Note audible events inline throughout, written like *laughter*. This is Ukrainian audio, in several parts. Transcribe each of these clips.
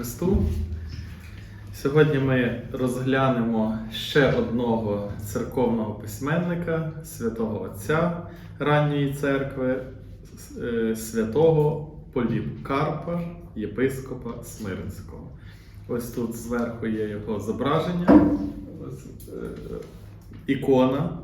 Христу! Сьогодні ми розглянемо ще одного церковного письменника, святого Отця ранньої церкви, е, святого Полікарпа, єпископа Смирнського. Ось тут зверху є його зображення, е, ікона.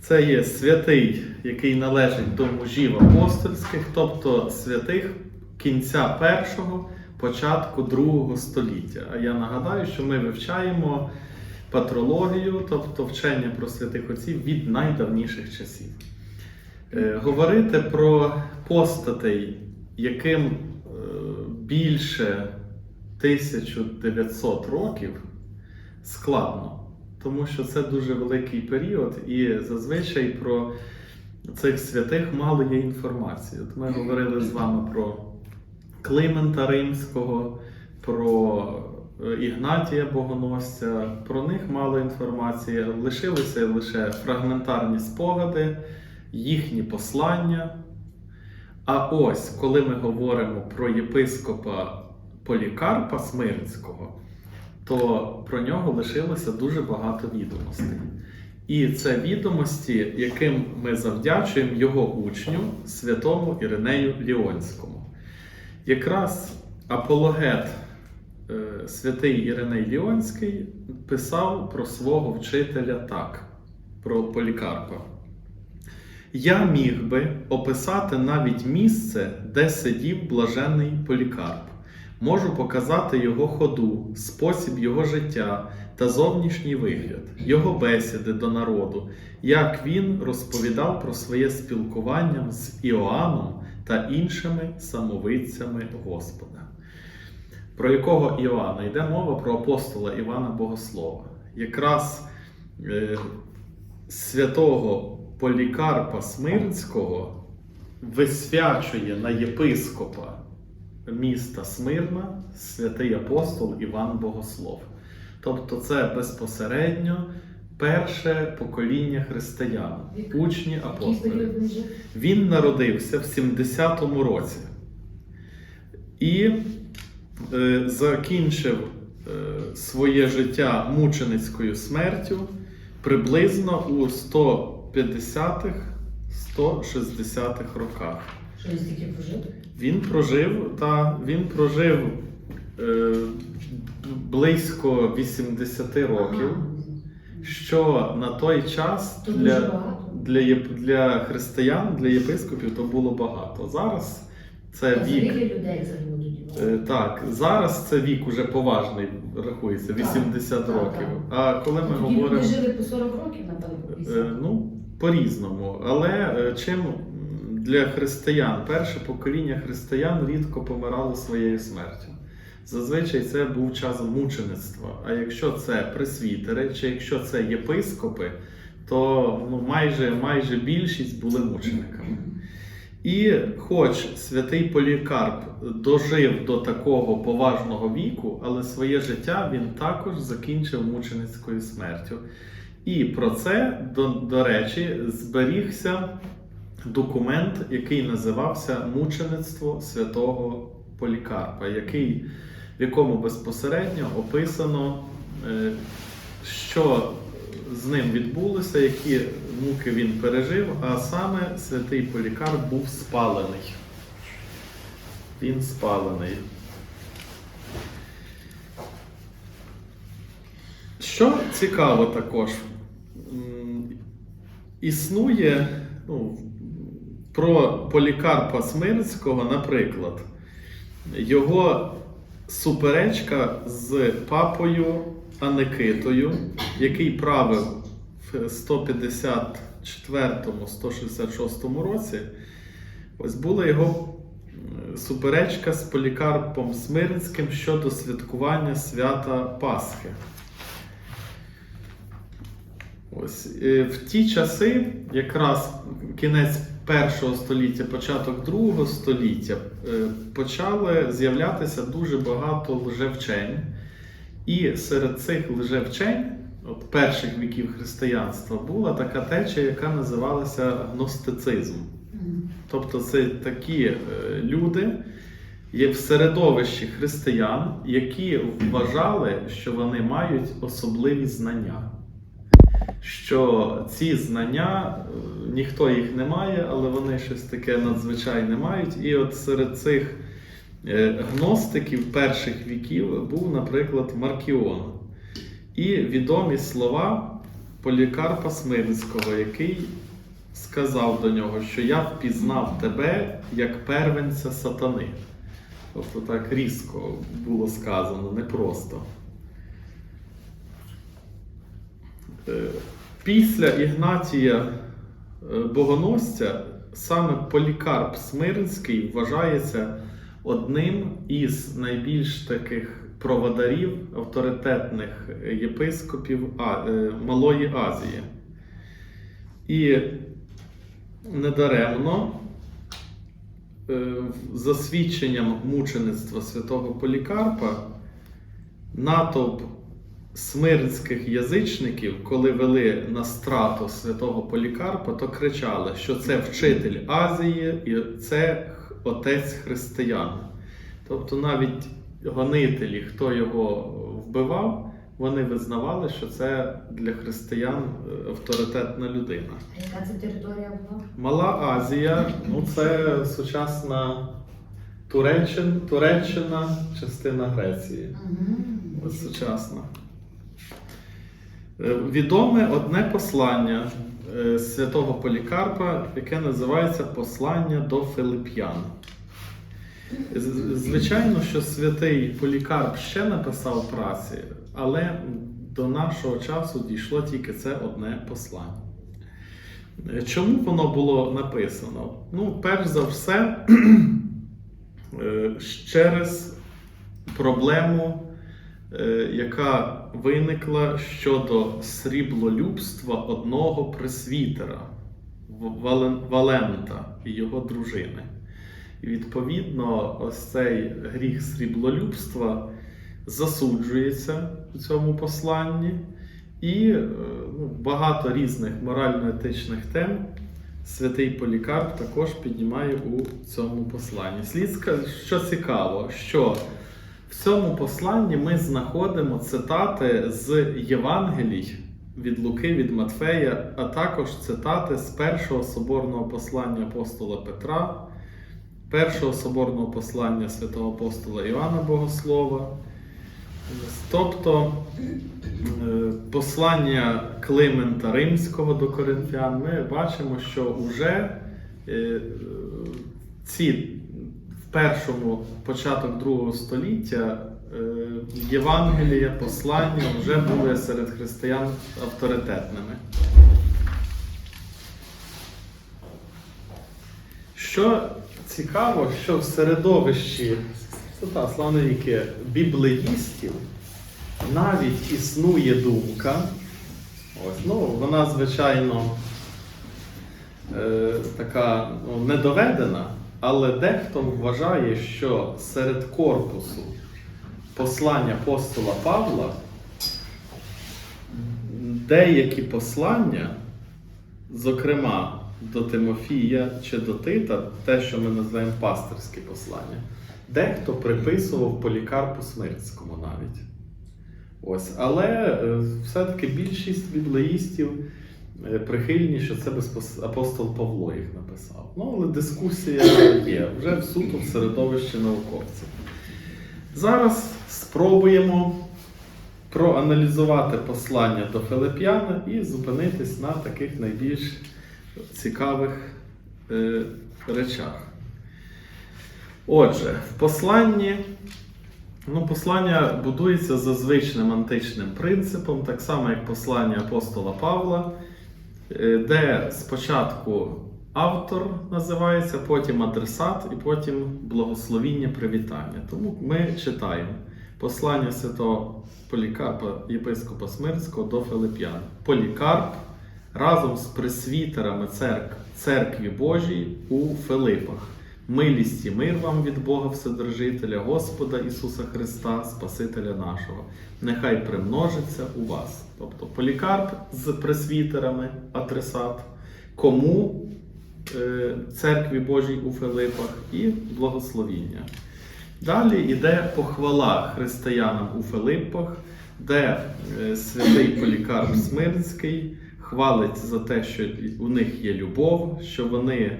Це є святий, який належить до мужів апостольських, тобто святих кінця першого, початку другого століття. А я нагадаю, що ми вивчаємо патрологію, тобто вчення про святих отців від найдавніших часів. Е, Говорити про постатей, яким е, більше 1900 років, складно тому що це дуже великий період, і зазвичай про цих святих мало є інформації. От ми говорили з вами про Климента Римського, про е, Ігнатія Богоносця. Про них мало інформації. Лишилися лише фрагментарні спогади, їхні послання. А ось коли ми говоримо про єпископа Полікарпа Смирнського, то про нього лишилося дуже багато відомостей. І це відомості, яким ми завдячуємо його учню, святому Іринею Ліонському. Якраз апологет е, святий Іриней Ліонський писав про свого вчителя так, про Полікарпа. Я міг би описати навіть місце, де сидів блажений Полікарп. Можу показати його ходу, спосіб його життя та зовнішній вигляд, його бесіди до народу, як він розповідав про своє спілкування з Іоанном та іншими самовидцями Господа. Про якого Іоанна йде мова про апостола Івана Богослова. Якраз е, святого Полікарпа Смирнського висвячує на єпископа міста Смирна святий апостол Іван Богослов. Тобто це безпосередньо перше покоління християн, учні апостолів. Він народився в 70-му році і е, закінчив е, своє життя мученицькою смертю приблизно у 150-х, 160-х роках. Що він стільки прожив? Він прожив та він прожив е, близько 80 років, що на той час для, для, для християн, для єпископів то було багато. Зараз це вік. людей е, Так, зараз це вік уже поважний рахується, Так, 80 так, років. так. А коли ми говоримо. люди жили по 40 років, напевно, по 50. Е, Ну, по-різному. Але е, чим для християн, перше покоління християн рідко помирало своєю смертю. Зазвичай це був час мучеництва. А якщо це пресвітери, чи якщо це єпископи, то ну, майже, майже більшість були мучениками. І хоч святий Полікарп дожив до такого поважного віку, але своє життя він також закінчив мученицькою смертю. І про це, до, до речі, зберігся документ, який називався Мучеництво святого Полікарпа, який, в якому безпосередньо описано, е, що з ним відбулося, які муки він пережив, а саме святий Полікарп був спалений. Він спалений. Що цікаво також, існує ну, про Полікарпа Смирського, наприклад, його суперечка з папою Аникитою, який правив в 154-166 році. Ось була його суперечка з Полікарпом Смирнським щодо святкування свята Пасхи. Ось е, в ті часи, якраз кінець першого століття, початок другого століття, е, почали з'являтися дуже багато лжевчень. І серед цих лжевчень, от перших віків християнства, була така течія, яка називалася гностицизм. Тобто це такі е, люди, є в середовищі християн, які вважали, що вони мають особливі знання. Що ці знання, е, ніхто їх не має, але вони щось таке надзвичайне мають. І от серед цих е, гностиків перших віків був, наприклад, Маркіон. І відомі слова Полікарпа Смирницького, який сказав до нього, що я впізнав тебе як первенця сатани. Тобто так різко було сказано, непросто. Е, Після Ігнатія е, Богоносця саме Полікарп Смирнський вважається одним із найбільш таких проводарів авторитетних єпископів е, Малої Азії. І недаремно е, за свідченням мучеництва святого Полікарпа натовп смирнських язичників, коли вели на страту святого Полікарпа, то кричали, що це вчитель Азії і це отець християн. Тобто навіть гонителі, хто його вбивав, вони визнавали, що це для християн е, авторитетна людина. А яка це територія була? Мала Азія, ну це сучасна Туреччина, Туреччина, частина Греції. Ось сучасна. Е, Відоме одне послання е, святого Полікарпа, яке називається Послання до Филип'ян. Звичайно, що святий Полікарп ще написав праці, але до нашого часу дійшло тільки це одне послання. Е, Чому воно було написано? Ну, перш за все, *clears throat* через проблему, яка виникла щодо сріблолюбства одного пресвітера Вален- Валента і його дружини. І відповідно, ось цей гріх сріблолюбства засуджується у цьому посланні, і е, ну, багато різних морально-етичних тем святий Полікарп також піднімає у цьому посланні. Слід що цікаво, що в цьому посланні ми знаходимо цитати з Євангелій від Луки, від Матфея, а також цитати з першого соборного послання апостола Петра, першого соборного послання святого апостола Івана Богослова. Тобто е, послання Климента Римського до Коринфян, ми бачимо, що вже е, ці першому початок другого століття е, Євангелія, послання вже були серед християн авторитетними. Що цікаво, що в середовищі це біблеїстів навіть існує думка. Ось, ну, вона, звичайно, е, така ну, недоведена, але дехто вважає, що серед корпусу послання апостола Павла деякі послання, зокрема до Тимофія чи до Тита, те, що ми називаємо пастирські послання, дехто приписував Полікарпу Смирському навіть. Ось, але е, все-таки більшість біблеїстів е, прихильні, що це апостол Павло їх написав. Ну, але дискусія є вже в суто в середовищі науковців. Зараз спробуємо проаналізувати послання до Филип'яна і зупинитись на таких найбільш цікавих е, речах. Отже, в посланні Ну, послання будується за звичним античним принципом, так само як послання апостола Павла, де спочатку автор називається, потім адресат і потім благословіння привітання. Тому ми читаємо послання святого Полікарпа, єпископа Смирського до Филип'ян. Полікарп разом з пресвітерами церк- церкві Божій у Филипах. Милість і мир вам від Бога Вседержителя, Господа Ісуса Христа, Спасителя нашого. Нехай примножиться у вас. Тобто полікарп з пресвітерами, адресат, кому е, церкві Божій у Филипах і благословіння. Далі йде похвала християнам у Филиппах, де е, святий Полікарп Смирнський хвалить за те, що у них є любов, що вони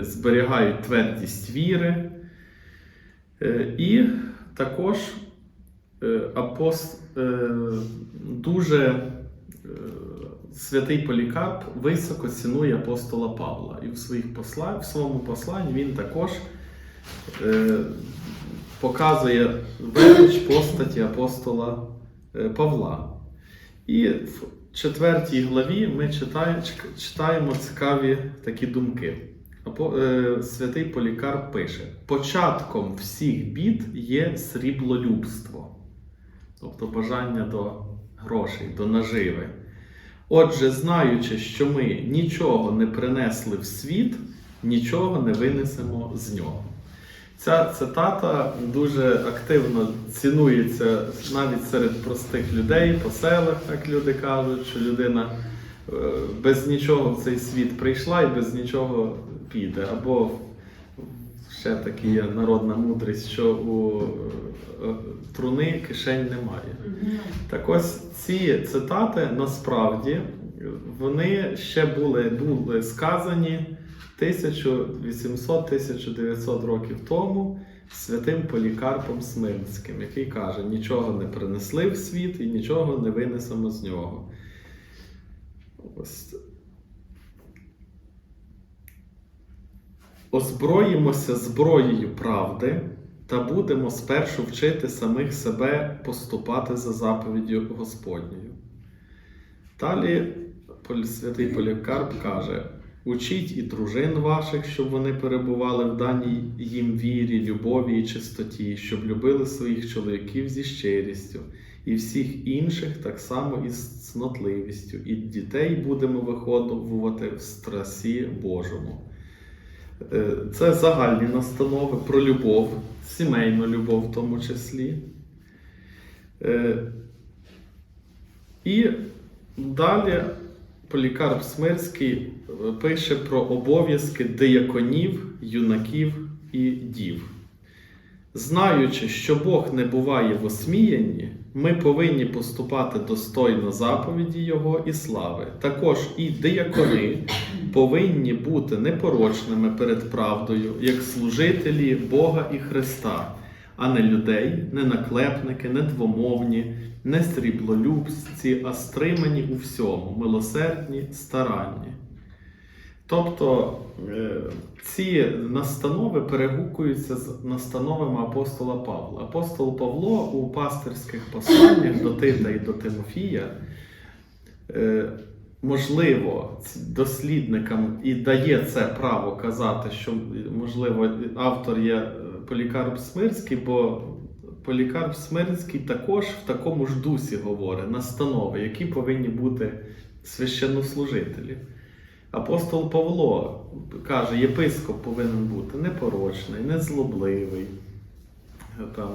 зберігають твердість віри. Е, І також е, апост... е, дуже е, святий Полікарп високо цінує апостола Павла. І в, своїх посла... в своєму посланні він також е, показує велич постаті апостола е, Павла. І в четвертій главі ми читаємо цікаві такі думки. Е, Святий Полікарп пише: початком всіх бід є сріблолюбство, тобто бажання до грошей, до наживи. Отже, знаючи, що ми нічого не принесли в світ, нічого не винесемо з нього. Ця цитата дуже активно цінується навіть серед простих людей по селах, так люди кажуть, що людина е, без нічого в цей світ прийшла і без нічого піде. Або ще така є народна мудрість, що у е, труни кишень немає. Так ось ці цитати насправді вони ще були, були сказані 1800-1900 років тому святим Полікарпом Смирнським, який каже: нічого не принесли в світ і нічого не винесемо з нього. Ось. Озброїмося зброєю правди та будемо спершу вчити самих себе поступати за заповіддю Господньою. Далі святий Полікарп каже: учіть і дружин ваших, щоб вони перебували в даній їм вірі, любові і чистоті, щоб любили своїх чоловіків зі щирістю, і всіх інших так само із цнотливістю, і дітей будемо виховувати в страсі Божому. Е, Це загальні настанови про любов, сімейну любов в тому числі. Е, І далі Полікарп Смирський е, пише про обов'язки дияконів, юнаків і дів. Знаючи, що Бог не буває в осміянні, ми повинні поступати достойно заповіді Його і слави. Також і диякони повинні бути непорочними перед правдою, як служителі Бога і Христа, а не людей, не наклепники, не двомовні, не сріблолюбці, а стримані у всьому, милосердні, старанні. Тобто е, ці настанови перегукуються з настановами апостола Павла. Апостол Павло у пастирських посланнях до Тита і до Тимофія, е, можливо, дослідникам і дає це право казати, що, можливо, автор є е, Полікарп Смирський, бо Полікарп Смирський також в такому ж дусі говорить настанови, які повинні бути священнослужителі. Апостол Павло каже, єпископ повинен бути непорочний, незлобливий, там,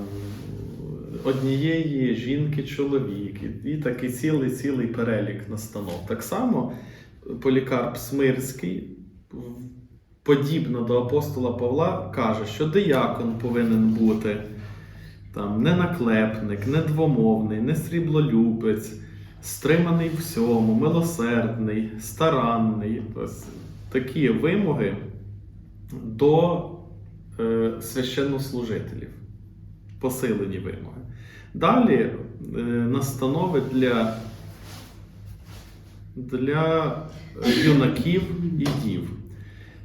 однієї жінки чоловік, і такий цілий цілий перелік настанов. Так само Полікарп Смирський, подібно до апостола Павла, каже, що диякон повинен бути там, не наклепник, не двомовний, не сріблолюбець, стриманий в всьому, милосердний, старанний. Ось такі вимоги до е, священнослужителів, посилені вимоги. Далі е, настанови для, для е, юнаків і дів.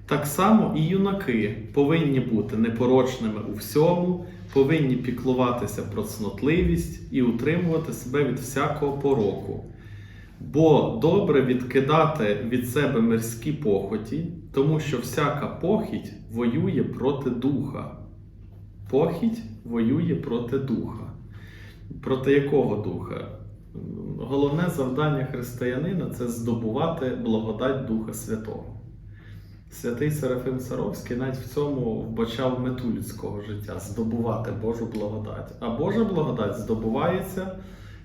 Так само і юнаки повинні бути непорочними у всьому, повинні піклуватися про цнотливість і утримувати себе від всякого пороку. Бо добре відкидати від себе мирські похоті, тому що всяка похідь воює проти духа. Похідь воює проти духа. Проти якого духа? Головне завдання християнина це здобувати благодать Духа Святого. Святий Серафим Саровський навіть в цьому вбачав мету людського життя здобувати Божу благодать. А Божа благодать здобувається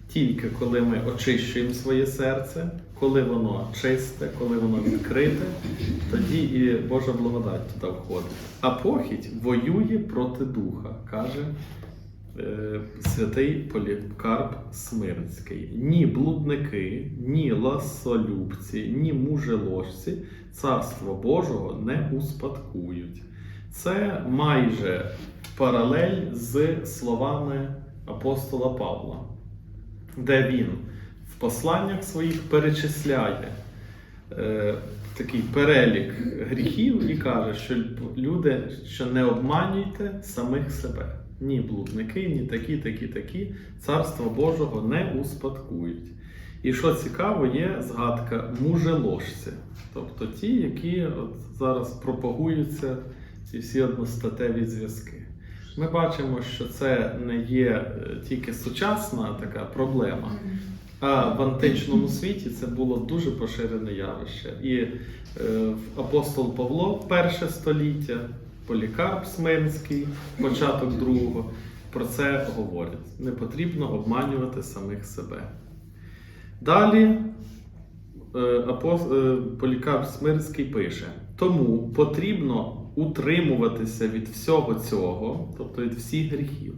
Тільки коли ми очищуємо своє серце, коли воно чисте, коли воно відкрите, тоді і Божа благодать туди входить. А похідь воює проти духа, каже е, святий Полікарп Смирницький. Ні блудники, ні ласолюбці, ні мужеложці царство Божого не успадкують. Це майже паралель з словами апостола Павла, де він в посланнях своїх перечисляє е, такий перелік гріхів і каже, що люди, що не обманюйте самих себе. Ні блудники, ні такі, такі, такі царство Божого не успадкують. І що цікаво, є згадка мужеложці, тобто ті, які от зараз пропагуються ці всі одностатеві зв'язки. Ми бачимо, що це не є е, тільки сучасна така проблема, а в античному світі це було дуже поширене явище. І е, апостол Павло, перше століття, Полікарп Смирнський, початок другого, про це говорять. Не потрібно обманювати самих себе. Далі е, е, Полікарп Смирнський пише: тому потрібно утримуватися від всього цього, тобто від всіх гріхів,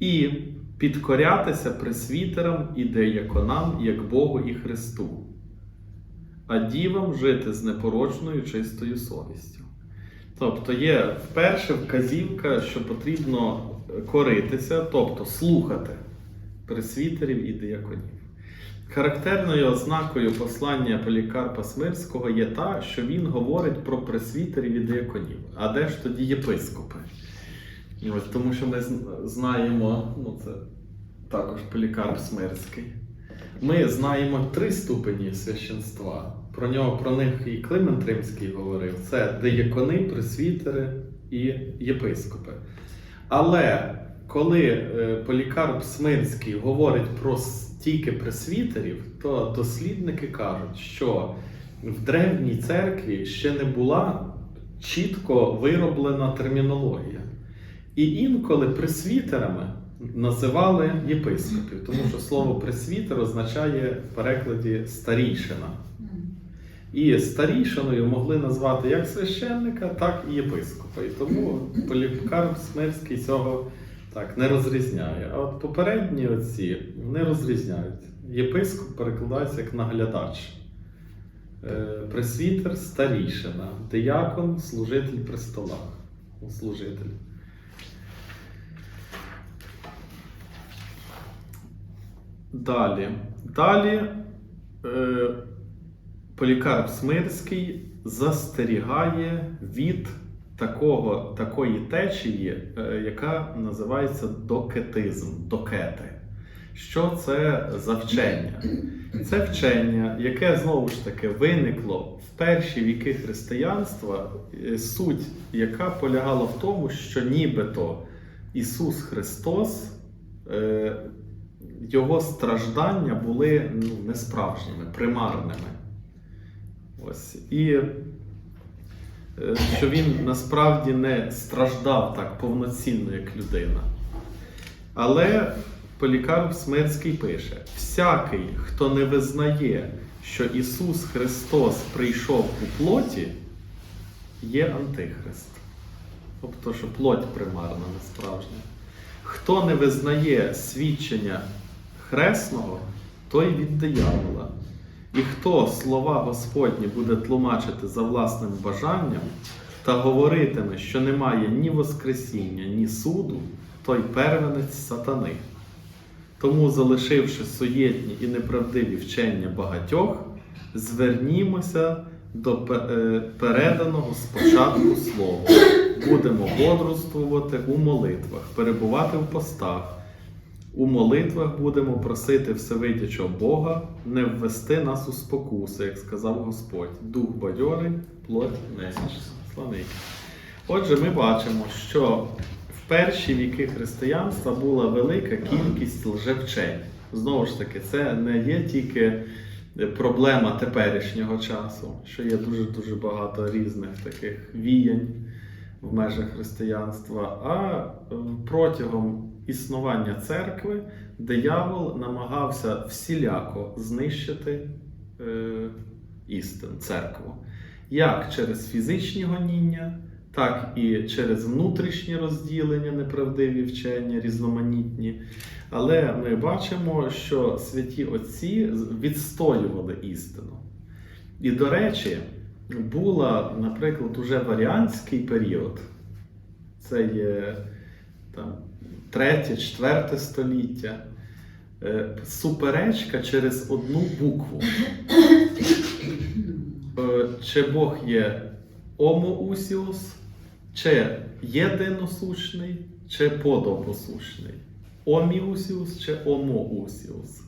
і підкорятися пресвітерам і деяконам, як Богу і Христу, а дівам жити з непорочною чистою совістю. Тобто є вперше вказівка, що потрібно коритися, тобто слухати пресвітерів і деяконів. Характерною ознакою послання Полікарпа Смирського є та, що він говорить про пресвітерів і деяконів. А де ж тоді єпископи? Ось, тому що ми знаємо, ну це також Полікарп Смирський. Ми знаємо три ступені священства. Про нього про них і Климент Римський говорив: це деякони, пресвітери і єпископи. Але коли е, Полікарп Смирський говорить про с- тільки пресвітерів, то дослідники кажуть, що в древній церкві ще не була чітко вироблена термінологія. І інколи пресвітерами називали єпископів, тому що слово пресвітер означає в перекладі старійшина. І старішиною могли назвати як священника, так і єпископа. І тому Полікарп Смирський цього так не розрізняє. А от попередні оці не розрізняють. Єпископ перекладається як наглядач. Е, Пресвітер старішина, диякон служитель при столах. Ну, Служитель. Далі. Далі е, Полікарп Смирський застерігає від такого, такої течії, е, яка називається докетизм, докети. Що це за вчення? Це вчення, яке знову ж таки виникло в перші віки християнства, е, суть яка полягала в тому, що нібито Ісус Христос, е, Його страждання були ну, несправжніми, примарними. Ось. І що він насправді не страждав так повноцінно, як людина. Але Полікарп Смирський пише: всякий, хто не визнає, що Ісус Христос прийшов у плоті, є антихрист. Тобто, що плоть примарна, не справжня. Хто не визнає свідчення хресного, той від диявола. І хто слова Господні буде тлумачити за власним бажанням та говоритиме, що немає ні Воскресіння, ні суду, той первенець сатани. Тому, залишивши суєтні і неправдиві вчення багатьох, звернімося до е, переданого спочатку слова. Будемо бодрствувати у молитвах, перебувати в постах. У молитвах будемо просити Всевидячого Бога не ввести нас у спокуси, як сказав Господь. Дух бадьорий, плоть немічна. Славний. Отже, ми бачимо, що в перші віки християнства була велика кількість лжевчень. Знову ж таки, це не є тільки проблема теперішнього часу, що є дуже-дуже багато різних таких віянь в межах християнства, а е, протягом існування церкви диявол намагався всіляко знищити е, істин, церкву. Як через фізичні гоніння, так і через внутрішні розділення, неправдиві вчення, різноманітні. Але ми бачимо, що святі отці відстоювали істину. І, до речі, була, наприклад, уже варіанський період, це є там, 3-4 століття, е, суперечка через одну букву. Е, Чи Бог є омоусіус, чи єдиносущний, чи подобосущний. Оміусіус чи омоусіус.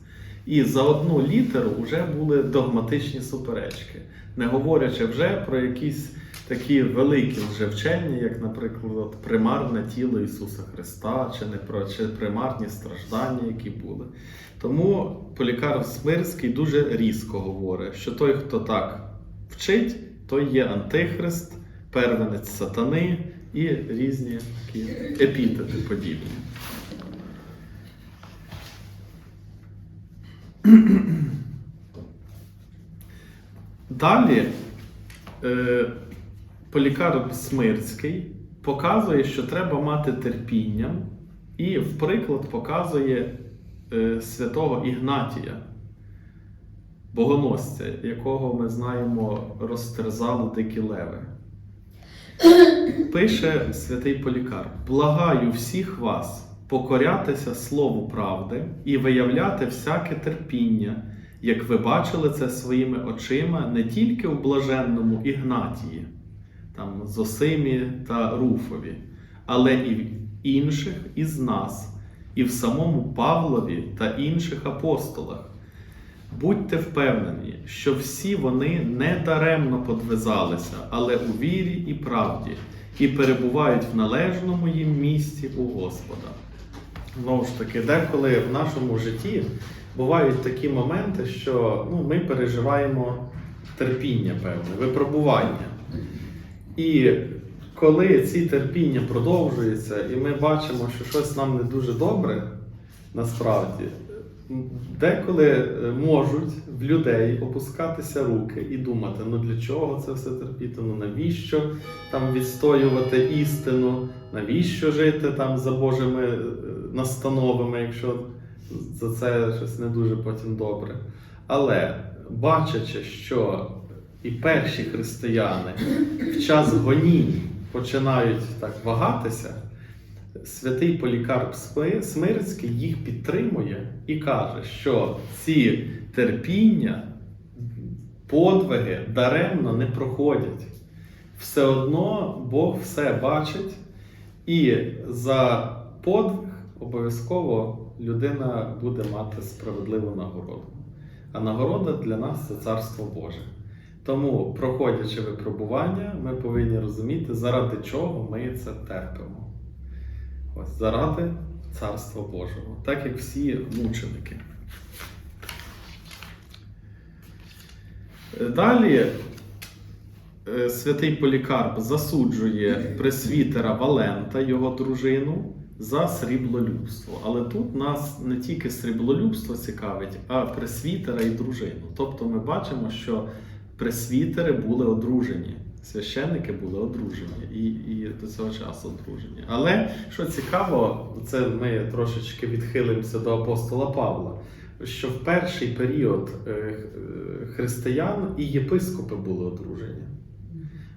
І за одну літеру вже були догматичні суперечки, не говорячи вже про якісь такі великі вже вчення, як, наприклад, примарне тіло Ісуса Христа, чи не про чи примарні страждання, які були. Тому Полікарп Смирський дуже різко говорить, що той, хто так вчить, той є антихрист, первенець сатани і різні такі епітети подібні. Далі е, Полікарп Смирський показує, що треба мати терпіння, і, в приклад, показує е, святого Ігнатія, богоносця, якого ми знаємо розтерзали дикі леви. Пише святий Полікарп: Благаю всіх вас покорятися слову правди і виявляти всяке терпіння, як ви бачили це своїми очима не тільки в блаженному Ігнатії, там Зосимі та Руфові, але і в інших із нас, і в самому Павлові та інших апостолах. Будьте впевнені, що всі вони не даремно подвизалися, але у вірі і правді, і перебувають в належному їм місці у Господа. Знову ж таки, деколи в нашому житті бувають такі моменти, що ну, ми переживаємо терпіння, певне, випробування. І коли ці терпіння продовжуються, і ми бачимо, що щось нам не дуже добре, насправді, деколи е, можуть в людей опускатися руки і думати, ну для чого це все терпіти, ну навіщо там відстоювати істину, навіщо жити там за Божими е, настановами, якщо за це щось не дуже потім добре. Але бачачи, що і перші християни в час гонінь починають так вагатися, святий Полікарп Смирський їх підтримує і каже, що ці терпіння, подвиги даремно не проходять. Все одно Бог все бачить, і за подвиг обов'язково людина буде мати справедливу нагороду. А нагорода для нас це Царство Боже. Тому, проходячи випробування, ми повинні розуміти, заради чого ми це терпимо. Ось заради Царства Божого, так як всі мученики. Далі е, святий Полікарп засуджує пресвітера Валента, його дружину, за сріблолюбство. Але тут нас не тільки сріблолюбство цікавить, а пресвітера і дружину. Тобто ми бачимо, що пресвітери були одружені, священники були одружені і, і до цього часу одружені. Але що цікаво, це ми трошечки відхилимося до апостола Павла. Що в перший період е, е, християн і єпископи були одружені.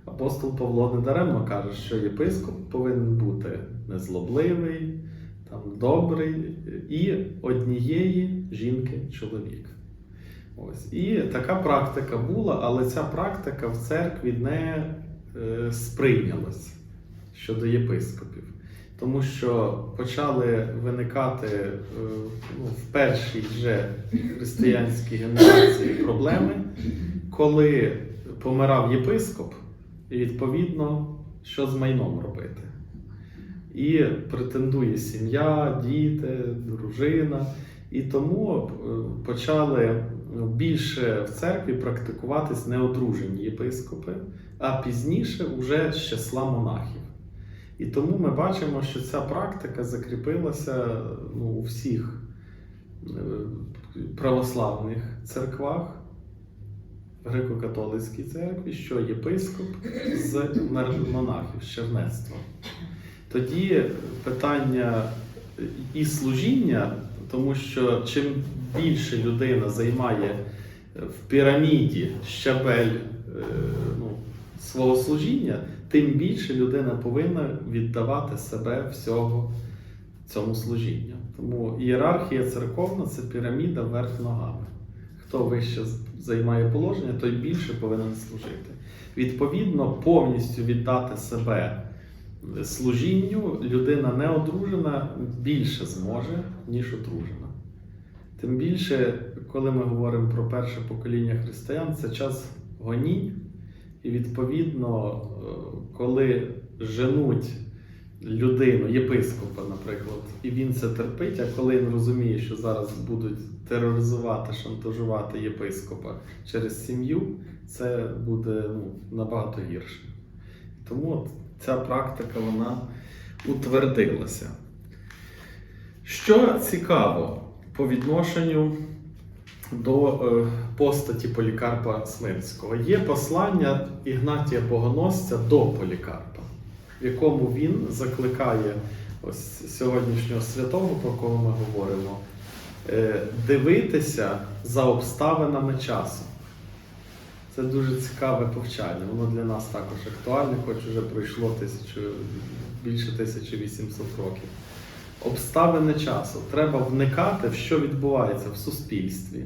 Апостол Павло недаремно каже, що єпископ повинен бути незлобливий, там, добрий і однієї жінки чоловік. Ось. І така практика була, але ця практика в церкві не е, сприйнялась щодо єпископів. Тому що почали виникати е, ну, в першій вже християнській генерації проблеми, коли помирав єпископ, і відповідно, що з майном робити. І претендує сім'я, діти, дружина. І тому е, почали більше в церкві практикуватись неодружені єпископи, а пізніше вже з числа монахів. І тому ми бачимо, що ця практика закріпилася ну, у всіх е, православних церквах, греко-католицькій церкві, що єпископ з монахів, з чернецтва. Тоді питання і служіння, тому що чим більше людина займає в піраміді щабель е, ну, свого служіння, тим більше людина повинна віддавати себе всього цьому служінню. Тому ієрархія церковна це піраміда вверх ногами. Хто вище займає положення, той більше повинен служити. Відповідно, повністю віддати себе служінню людина не одружена більше зможе, ніж одружена. Тим більше, коли ми говоримо про перше покоління християн, це час гонінь, і відповідно, е, коли женуть людину, єпископа, наприклад, і він це терпить, а коли він розуміє, що зараз будуть тероризувати, шантажувати єпископа через сім'ю, це буде ну, набагато гірше. Тому ця практика вона утвердилася. Що цікаво по відношенню до е, постаті Полікарпа Смирського, є послання Ігнатія Богоносця до Полікарпа, в якому він закликає ось сьогоднішнього святого, про кого ми говоримо, е, дивитися за обставинами часу. Це дуже цікаве повчання. Воно для нас також актуальне, хоч вже пройшло тисячу, більше 1800 років. Обставини часу. Треба вникати, в що відбувається в суспільстві,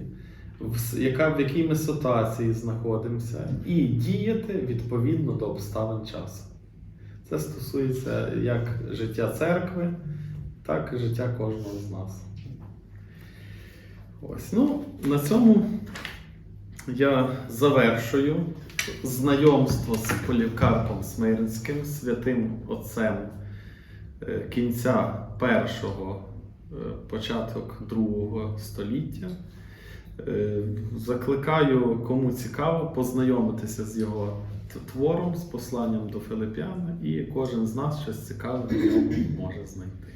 в, яка, в якій ми ситуації знаходимося, і діяти відповідно до обставин часу. Це стосується як життя церкви, так і життя кожного з нас. Ось, ну, на цьому я завершую знайомство з Полікарпом Смирнським, святим отцем Е, кінця першого, е, початок другого століття. Е, закликаю, кому цікаво, познайомитися з його твором, з посланням до Филип'яна, і кожен з нас щось цікаве може знайти.